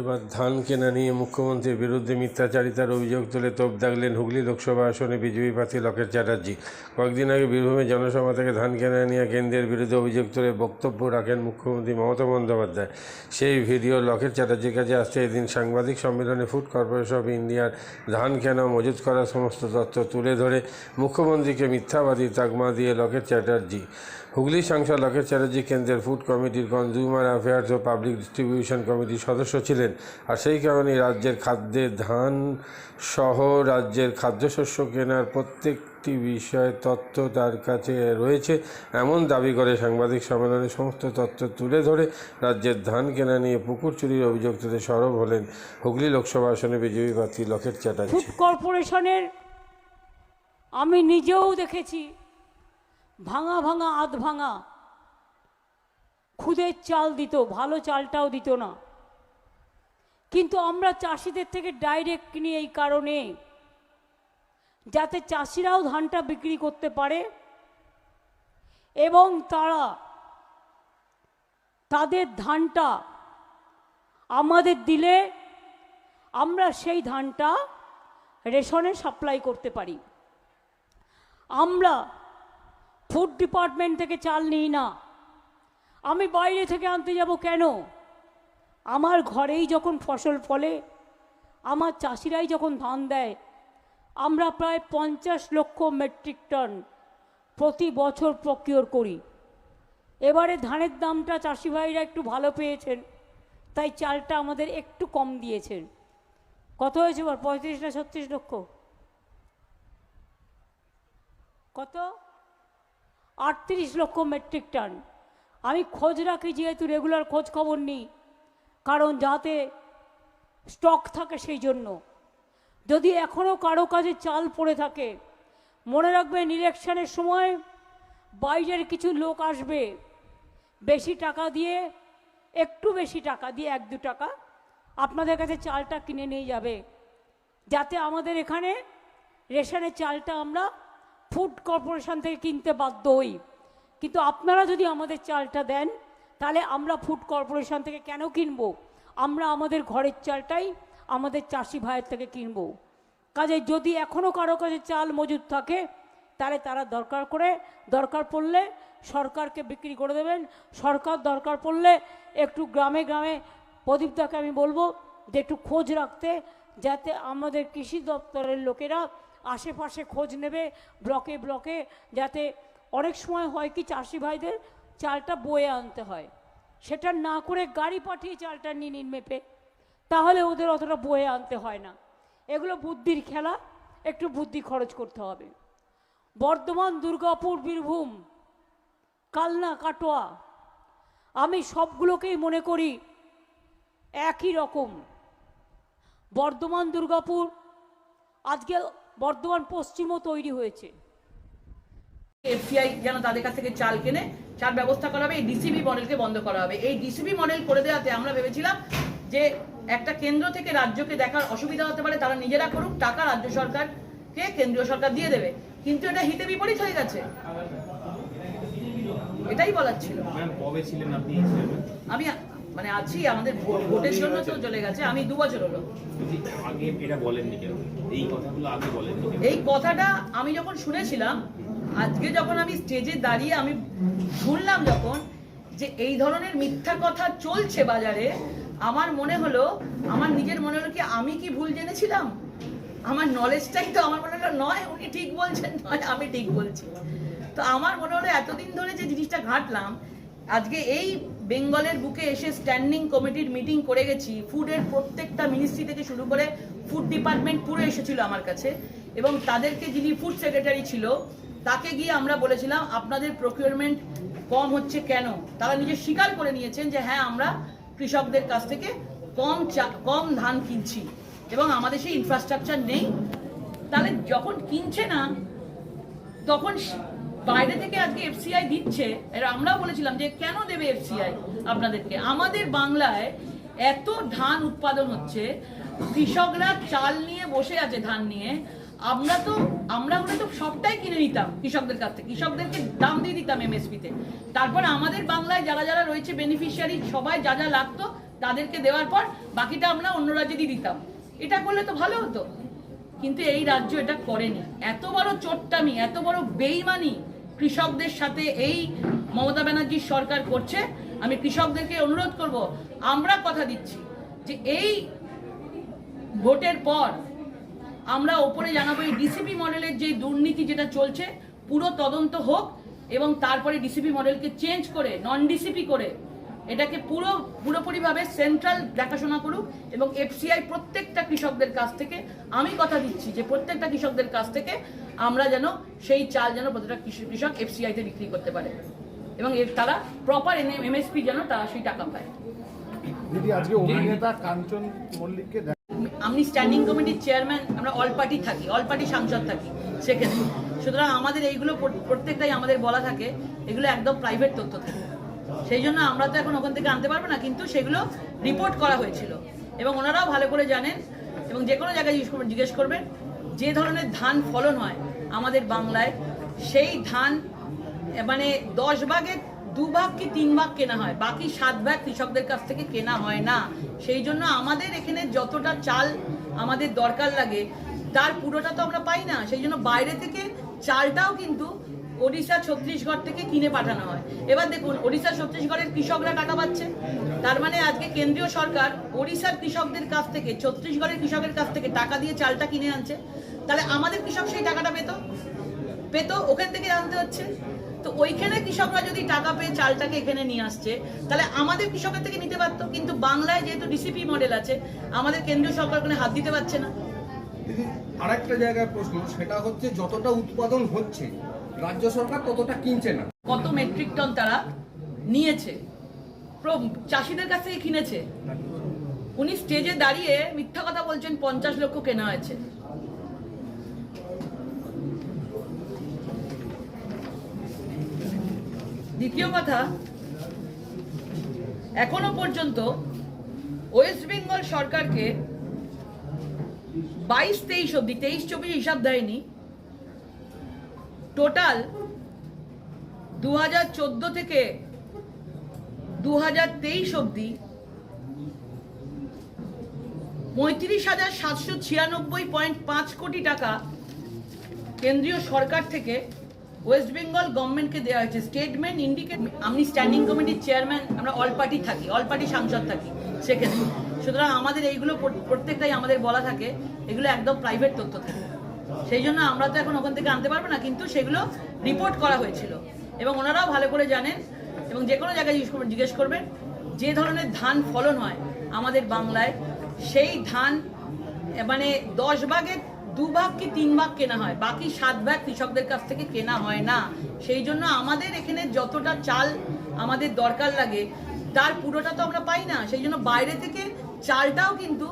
এবার ধান কেনা নিয়ে মুখ্যমন্ত্রীর বিরুদ্ধে মিথ্যাচারিতার অভিযোগ তুলে তোপ দাগলেন হুগলি লোকসভা আসনে বিজেপি প্রার্থী লকেট চ্যাটার্জি। কয়েকদিন আগে বীরভূমে জনসভা থেকে ধান কেনা নিয়ে কেন্দ্রের বিরুদ্ধে অভিযোগ তুলে বক্তব্য রাখেন মুখ্যমন্ত্রী মমতা বন্দ্যোপাধ্যায়। সেই ভিডিও লকেট চ্যাটার্জির কাছে আসতে এদিন সাংবাদিক সম্মেলনে ফুড কর্পোরেশন অফ ইন্ডিয়ার ধান কেনা মজুত করা সমস্ত তথ্য তুলে ধরে মুখ্যমন্ত্রীকে মিথ্যাবাদী তাকমা দিয়ে লকেট চ্যাটার্জি। হুগলি সাংসদ লকেট চ্যাটার্জি কেন্দ্রের ফুড কমিটির কনজিউমার অ্যাফেয়ার্স ও পাবলিক ডিস্ট্রিবিউশন কমিটির সদস্য ছিলেন আর সেই কারণেই রাজ্যের খাদ্যে ধান সহ রাজ্যের খাদ্যশস্য কেনার প্রত্যেকটি বিষয়ে তথ্য তার কাছে রয়েছে। এমন দাবি করে সাংবাদিক সম্মেলনে সমস্ত তথ্য তুলে ধরে রাজ্যের ধান কেনা নিয়ে পুকুর চুরির অভিযোগ তুলে সরব হলেন হুগলি লোকসভা আসনে বিজেপি প্রার্থী লকেট চ্যাটার্জি। কর্পোরেশনের আমি নিজেও দেখেছি ভাঙা ভাঙা, আধ ভাঙা। খুদের চাল দিত, ভালো চালটাও দিত না। কিন্তু আমরা চাষিদের থেকে ডাইরেক্ট কিনি এই কারণে, যাতে চাষিরাও ধানটা বিক্রি করতে পারে এবং তারা তাদের ধানটা আমাদের দিলে আমরা সেই ধানটা রেশনে সাপ্লাই করতে পারি। আমরা ফুড ডিপার্টমেন্ট থেকে চাল নিই না। আমি বাইরে থেকে আনতে যাব কেন? আমার ঘরেই যখন ফসল ফলে, আমার চাষিরাই যখন ধান দেয়, আমরা প্রায় পঞ্চাশ লক্ষ মেট্রিক টন প্রতি বছর প্রকিওর করি। এবারে ধানের দামটা চাষি ভাইরা একটু ভালো পেয়েছেন, তাই চালটা আমাদের একটু কম দিয়েছেন। কত হয়েছে এবার? পঁয়ত্রিশ না ছত্রিশ লক্ষ? কত? আটত্রিশ লক্ষ মেট্রিক টন আমি খোঁজ রাখি, যেহেতু রেগুলার খোঁজ খবর নিই। কারণ যাতে স্টক থাকে সেই জন্য। যদি এখনও কারও কাজে চাল পড়ে থাকে, মনে রাখবেন ইলেকশনের সময় বাইরের কিছু লোক আসবে। বেশি টাকা দিয়ে, একটু বেশি টাকা দিয়ে, এক দু টাকা আপনাদের কাছে চালটা কিনে নিয়ে যাবে। যাতে আমাদের এখানে রেশনের চালটা আমরা ফুড কর্পোরেশন থেকে কিনতে বাধ্য হই। কিন্তু আপনারা যদি আমাদের চালটা দেন, তাহলে আমরা ফুড কর্পোরেশন থেকে কেন কিনবো? আমরা আমাদের ঘরের চালটাই আমাদের চাষি ভাইয়ের থেকে কিনবো। কাজে যদি এখনও কারও কাছে চাল মজুদ থাকে, তাহলে তারা দরকার করে, দরকার পড়লে সরকারকে বিক্রি করে দেবেন। সরকার দরকার পড়লে একটু গ্রামে গ্রামে, প্রদীপদাকে আমি বলব যে একটু খোঁজ রাখতে, যাতে আমাদের কৃষি দপ্তরের লোকেরা আশেপাশে খোঁজ নেবে ব্লকে ব্লকে, যাতে অনেক সময় হয় কি চাষি ভাইদের চালটা বয়ে আনতে হয়। সেটা না করে গাড়ি পাঠিয়ে চালটা নিয়ে নিন মেপে, তাহলে ওদের অতটা বয়ে আনতে হয় না। এগুলো বুদ্ধির খেলা, একটু বুদ্ধি খরচ করতে হবে। বর্ধমান, দুর্গাপুর, বীরভূম, কালনা, কাটোয়া, আমি সবগুলোকেই মনে করি একই রকম। বর্ধমান, দুর্গাপুর, আজকে বর্ধমান পশ্চিমও তৈরি হয়েছে। এফসিআই যেন তাদের কাছ থেকে চাল কেনে চাল ব্যবস্থা করা হবে এই ডিসিবি মডেলকে বন্ধ করা হবে। এই ডিসিবি মডেল করে দেওয়াতে আমরা ভেবেছিলাম যে একটা কেন্দ্র থেকে রাজ্যকে দেখার অসুবিধা হতে পারে তারা নিজেরা করুক টাকা রাজ্য সরকারকে কেন্দ্রীয় সরকার দিয়ে দেবে। কিন্তু এটা হিতে বিপরীত হয়ে গেছে। এটাই বলার ছিল? আমি মানে আছি আমাদের ভোটের জন্য তো চলে গেছে আমি দু বছর হলো। আগে এটা বলেননি কেন এই কথাগুলো আগে বলেননি এই কথাটা আমি যখন শুনেছিলাম আজকে যখন আমি স্টেজে দাঁড়িয়ে আমি শুনলাম যখন যে এই ধরনের মিথ্যা কথা চলছে বাজারে আমার মনে হলো আমার নিজের মনে হলো কি আমি কি ভুল জেনেছিলাম? আমার নলেজটাই তো আমার মনে হলো নয় উনি ঠিক বলছেন নয় আমি ঠিক বলছি। তো আমার মনে হলো এতদিন ধরে যে জিনিসটা ঘাটলাম আজকে এই বেঙ্গলের বুকে এসে স্ট্যান্ডিং কমিটির মিটিং করে গেছি। ফুডের প্রত্যেকটা মিনিস্ট্রি থেকে শুরু করে ফুড ডিপার্টমেন্ট পুরো এসেছিল আমার কাছে। এবং তাদেরকে যিনি ফুড সেক্রেটারি ছিল, তাকে গিয়ে আমরা বলেছিলাম, আপনাদের প্রকিউরমেন্ট কম হচ্ছে কেন? তারা নিজে স্বীকার করে নিয়েছেন যে হ্যাঁ আমরা কৃষকদের কাছ থেকে কম কম ধান কিনছি এবং আমাদের সেই ইনফ্রাস্ট্রাকচার নেই। তাহলে যখন কিনছে না, তখন বাইরে থেকে আজকে এফসিআই দিচ্ছে, এর আমরাও বলেছিলাম যে কেন দেবে এফসিআই আপনাদেরকে? আমাদের বাংলায় এত ধান উৎপাদন হচ্ছে, কৃষকরা চাল নিয়ে বসে আছে ধান নিয়ে। আমরা তো, আমরা হলে তো সবটাই কিনে নিতাম কৃষকদের কাছ থেকে, কৃষকদেরকে দাম দিয়ে দিতাম এমএসপিতে তারপর আমাদের বাংলায় যারা যারা রয়েছে বেনিফিশিয়ারি সবাই যা যা লাগতো তাদেরকে দেওয়ার পর বাকিটা আমরা অন্য রাজ্যে দিয়ে দিতাম। এটা করলে তো ভালো হতো। কিন্তু এই রাজ্য এটা করেনি। এত বড় চোট্টামি এত বড় বেইমানি কৃষকদের সাথে এই মমতা ব্যানার্জির সরকার করছে, আমি কৃষকদেরকে অনুরোধ করব, আমরা কথা দিচ্ছি যে এই ভোটের পর আমরা ওপরে জানাব এই ডিসিপি মডেলের যে দুর্নীতি যেটা চলছে, পুরো তদন্ত হোক এবং তারপরে ডিসিপি মডেলকে চেঞ্জ করে নন ডিসিপি করে এটাকে পুরো পুরোপুরিভাবে সেন্ট্রাল দেখাশোনা করুক এবং এফসিআই প্রত্যেকটা কৃষকদের কাছ থেকে আমি কথা দিচ্ছি যে প্রত্যেকটা কৃষকদের কাছ থেকে আমরা যেন সেই চাল যেন প্রত্যেকটা কৃষক- এফসিআইতে বিক্রি করতে পারে। এবং এর তারা প্রপার এমএসপি যেন তারা সেই টাকা পায়। দিদি আজকে অভিনেতা কাঞ্চন মল্লিককে আমি স্ট্যান্ডিং কমিটির চেয়ারম্যান আমরা অল পার্টি থাকি অল পার্টি সাংসদ থাকি সেখানে সুতরাং আমাদের এইগুলো প্রত্যেকটাই আমাদের বলা থাকে এগুলো একদম প্রাইভেট তথ্য থাকে। সেই জন্য আমরা তো এখন ওখান থেকে আনতে পারব না, কিন্তু সেগুলো রিপোর্ট করা হয়েছিল। এবং ওনারাও ভালো করে জানেন এবং যে কোনো জায়গায় জিজ্ঞেস করবেন, যে ধরনের ধান ফলন হয় আমাদের বাংলায়, সেই ধান মানে দশ ভাগের দু ভাগ কি তিন ভাগ কেনা হয়? বাকি সাত ভাগ কৃষকদের কাছ থেকে কেনা হয় না। সেই জন্য আমাদের এখানে যতটা চাল আমাদের দরকার লাগে, তার পুরোটা তো আমরা পাই না। সেই জন্য বাইরে থেকে চালটাও কিন্তু ওড়িশা ছত্তিশগড় থেকে কিনে পাঠানো হয়। এবার দেখুন, ওড়িশা ছত্তিশগড়ের কৃষকরা টাকা পাচ্ছে। তার মানে আজকে কেন্দ্রীয় সরকার ওড়িশার কৃষকদের কাছ থেকে, ছত্তিশগড়ের কৃষকের কাছ থেকে টাকা দিয়ে চালটা কিনে আনছে। তাহলে আমাদের কৃষক সেই টাকাটা পেত? পেত, ওখান থেকে আনতে হচ্ছে। তো ওইখানে কৃষকরা যদি টাকা পেয়ে চালটাকে এখানে নিয়ে আসছে, তাহলে আমাদের কৃষকের থেকে নিতে পারতো। কিন্তু বাংলায় যেহেতু ডিসিপি মডেল আছে, আমাদের কেন্দ্রীয় সরকার ওখানে হাত দিতে পারছে না। আরেকটা জায়গায় প্রশ্ন, সেটা হচ্ছে যতটা উৎপাদন হচ্ছে রাজ্য সরকার ততটা কিনছে না। কত মেট্রিক টন তারা নিয়েছে। চাষিদের কাছ থেকে কিনেছে। উনি স্টেজে দাঁড়িয়ে মিথ্যা কথা বলছেন, পঞ্চাশ লক্ষ কেনা হয়েছে। দ্বিতীয় কথা, এখনও পর্যন্ত ওয়েস্ট বেঙ্গল সরকারকে বাইশ, তেইশ অব্দি তেইশ, চব্বিশ হিসাব দেয়নি। টোটাল দু হাজার চোদ্দ থেকে দু হাজার তেইশ অব্দি পঁয়ত্রিশ হাজার সাতশো ছিয়ানব্বই পয়েন্ট পাঁচ কোটি টাকা কেন্দ্রীয় সরকার থেকে ওয়েস্ট বেঙ্গল গভর্নমেন্টকে দেওয়া হয়েছে। স্টেটমেন্ট ইন্ডিকেট আমি স্ট্যান্ডিং কমিটির চেয়ারম্যান আমরা অল পার্টি থাকি অল পার্টি সাংসদ থাকি সেক্ষেত্রে। সুতরাং আমাদের এইগুলো প্রত্যেকটাই আমাদের বলা থাকে, এগুলো একদম প্রাইভেট তথ্য থাকে। সেই জন্য আমরা তো এখন ওখান থেকে আনতে পারব না, কিন্তু সেগুলো রিপোর্ট করা হয়েছিল। এবং ওনারাও ভালো করে জানেন এবং যে কোনো জায়গায় জিজ্ঞেস করবেন যে ধরনের ধান ফলন হয় আমাদের বাংলায়, সেই ধান মানে দশ ভাগের দু ভাগ কি তিন ভাগ কেনা হয়, বাকি সাত ভাগ কৃষকদের কাছ থেকে কেনা হয় না। সেই জন্য আমাদের এখানে যতটা চাল আমাদের দরকার লাগে, তার পুরোটা তো আমরা পাই না। সেই জন্য বাইরে থেকে চালটাও কিন্তু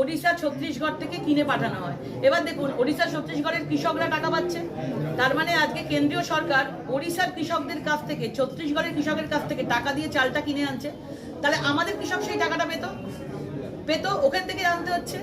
ওড়িশা ছত্তিশগড় থেকে কিনে পাঠানো হয়। এবার দেখুন, ওড়িশা ছত্তিশগড়ের কৃষকরা টাকা পাচ্ছে। তার মানে আজকে কেন্দ্রীয় সরকার ওড়িশার কৃষকদের কাছ থেকে, ছত্তিশগড়ের কৃষকের কাছ থেকে টাকা দিয়ে চালটা কিনে আনছে। তাহলে আমাদের কৃষক সেই টাকাটা পেত? পেত, ওখান থেকে আনতে হচ্ছে।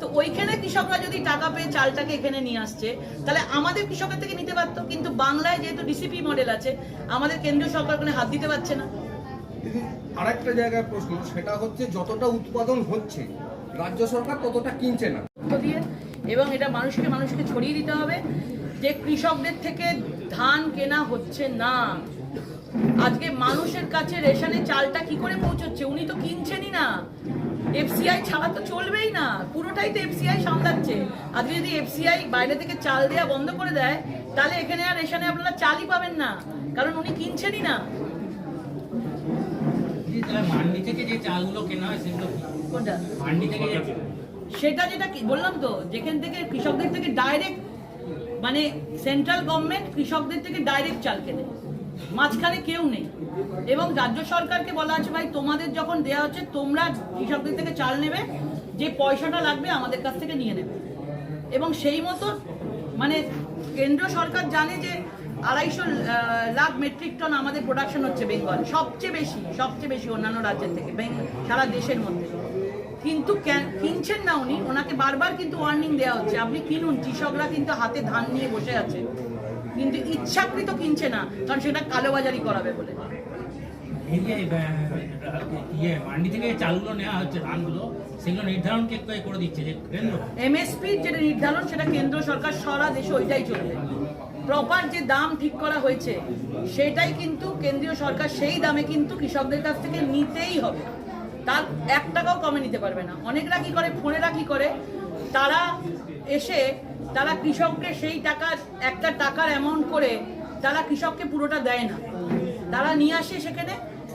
তো ওইখানে কৃষকরা যদি টাকা পেয়ে চালটাকে এখানে নিয়ে আসছে, তাহলে আমাদের কৃষকের থেকে নিতে পারতো। কিন্তু বাংলায় যেহেতু ডিসিপি মডেল আছে, আমাদের কেন্দ্রীয় সরকার ওখানে হাত দিতে পারছে না। আরেকটা জায়গায় প্রশ্ন, সেটা হচ্ছে যতটা উৎপাদন হচ্ছে রাজ্য সরকার ততটা কিনছে না। দিয়ে এবং এটা মানুষকে মানুষকে ছড়িয়ে দিতে হবে যে কৃষকদের থেকে ধান কেনা হচ্ছে না। আজকে মানুষের কাছে রেশনে চালটা কি করে পৌঁছচ্ছে? উনি তো কিনছেনই না। এফসিআই ছাড়া তো চলবেই না। পুরোটাই তো এফসিআই সামলাচ্ছে। আজকে যদি এফসিআই বাইরে থেকে চাল দেওয়া বন্ধ করে দেয় তাহলে এখানে আর রেশনে আপনারা চালই পাবেন না। কারণ উনি কিনছেনই না। মান্ডি থেকে যে চালগুলো কেনা হয় সেগুলো? কোনটা? সেটা যেটা কি বললাম তো যেখান থেকে কৃষকদের থেকে ডাইরেক্ট মানে সেন্ট্রাল গভর্নমেন্ট কৃষকদের থেকে ডাইরেক্ট চাল কেনে। মাঝখানে কেউ নেই। এবং রাজ্য সরকারকে বলা আছে ভাই তোমাদের যখন দেওয়া হচ্ছে তোমরা কৃষকদের থেকে চাল নেবে যে পয়সাটা লাগবে আমাদের কাছ থেকে নিয়ে নেবে। এবং সেই মতো মানে কেন্দ্র সরকার জানে যে আড়াইশো লাখ মেট্রিক টন আমাদের প্রোডাকশন হচ্ছে বেঙ্গল সবচেয়ে বেশি সবচেয়ে বেশি অন্যান্য রাজ্যের থেকে সারা দেশের মধ্যে। কিন্তু কিনছেন না উনি? ওনাকে বারবার কিন্তু ওয়ার্নিং দেওয়া হচ্ছে। আপনি কিনুন কৃষকরা কিন্তু হাতে ধান নিয়ে বসে আছে। কিন্তু ইচ্ছাকৃত কিনছে না কারণ সেটা কালোবাজারি করাবে বলে। ইয়ে মান্ডি থেকে চালগুলো নেওয়া হচ্ছে ধানগুলো সেগুলো নির্ধারণ কে করে দিচ্ছে? যে কেন্দ্র? এমএসপি যেটা নির্ধারণ সেটা কেন্দ্র সরকার সারা দেশে ওইটাই চলবে। প্রপার যে দাম ঠিক করা হয়েছে সেটাই কিন্তু কেন্দ্রীয় সরকার সেই দামে কিন্তু কৃষকদের কাছ থেকে নিতেই হবে। তার এক টাকাও কমে নিতে পারবে না। অনেকরা কি করে? ফোনেরা কি করে? তারা এসে, তারা কৃষককে সেই টাকার, একটা টাকার অ্যামাউন্ট করে তারা কৃষককে পুরোটা দেয় না। তারা নিয়ে আসে সেখানে।